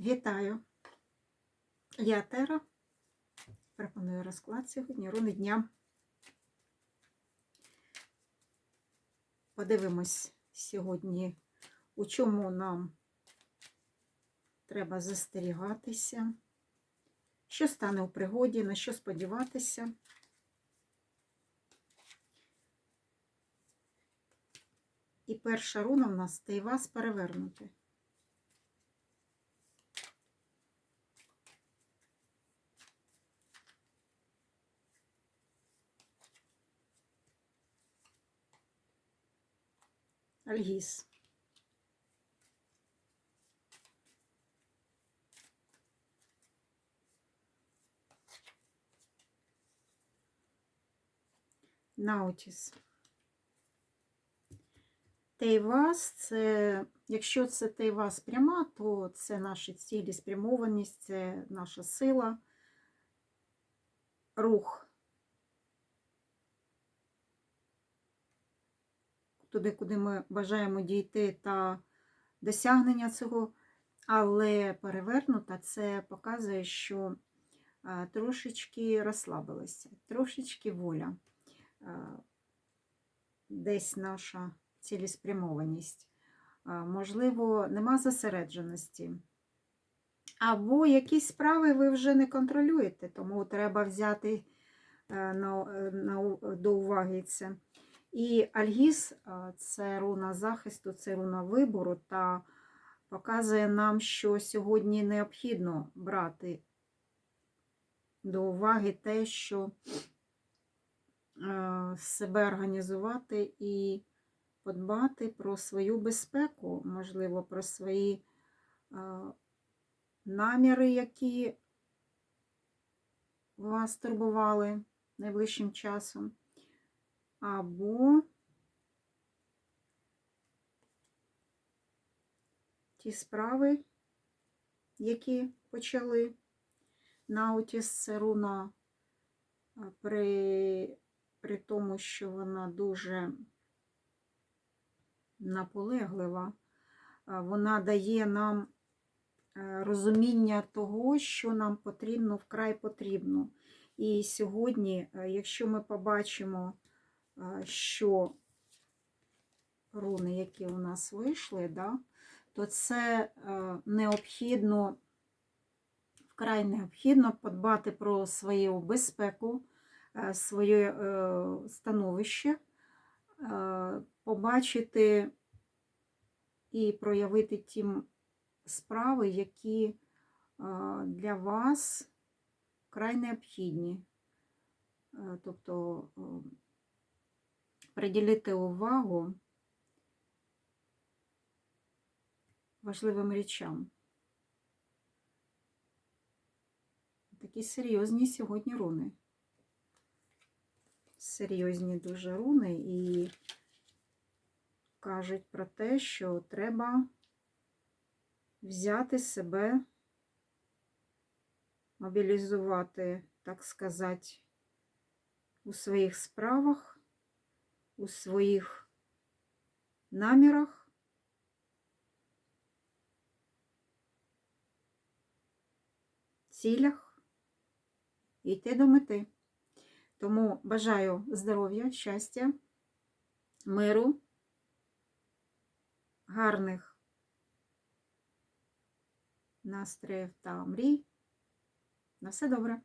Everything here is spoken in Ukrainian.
Вітаю! Я Тера. Пропоную розклад сьогодні, руни дня. Подивимось сьогодні, у чому нам треба застерігатися, що стане у пригоді, на що сподіватися. І перша руна в нас та й вас перевернути. Альгіс. Наутіс. Тейвас це, якщо це Тейвас пряма, то це наші цілі, спрямованість, це наша сила, рух. Туди, куди ми бажаємо дійти та досягнення цього, але перевернута це показує, що трошечки розслабилися, трошечки воля, десь наша цілеспрямованість. Можливо, нема зосередженості. Або якісь справи ви вже не контролюєте, тому треба взяти е, на, на, до уваги це. І Альгіс це руна захисту, це руна вибору, та показує нам, що сьогодні необхідно брати до уваги те, що себе організувати і подбати про свою безпеку, можливо, про свої наміри, які вас турбували найближчим часом. Або ті справи, які почали Наутіс руна при, при тому, що вона дуже наполеглива, вона дає нам е, розуміння того, що нам потрібно, вкрай потрібно. І сьогодні, е, якщо ми побачимо, що руни, які у нас вийшли, да, то це е, необхідно, вкрай необхідно подбати про свою безпеку, е, своє е, становище, побачити і проявити ті справи, які для вас вкрай необхідні. Тобто приділити увагу важливим речам. Такі серйозні сьогодні руни. Серйозні дуже руни і кажуть про те, що треба взяти себе, мобілізувати, так сказати, у своїх справах у своїх намірах. Цілях йти до мети. Тому бажаю здоров'я, щастя, миру, гарних настроїв та мрій. На все добре!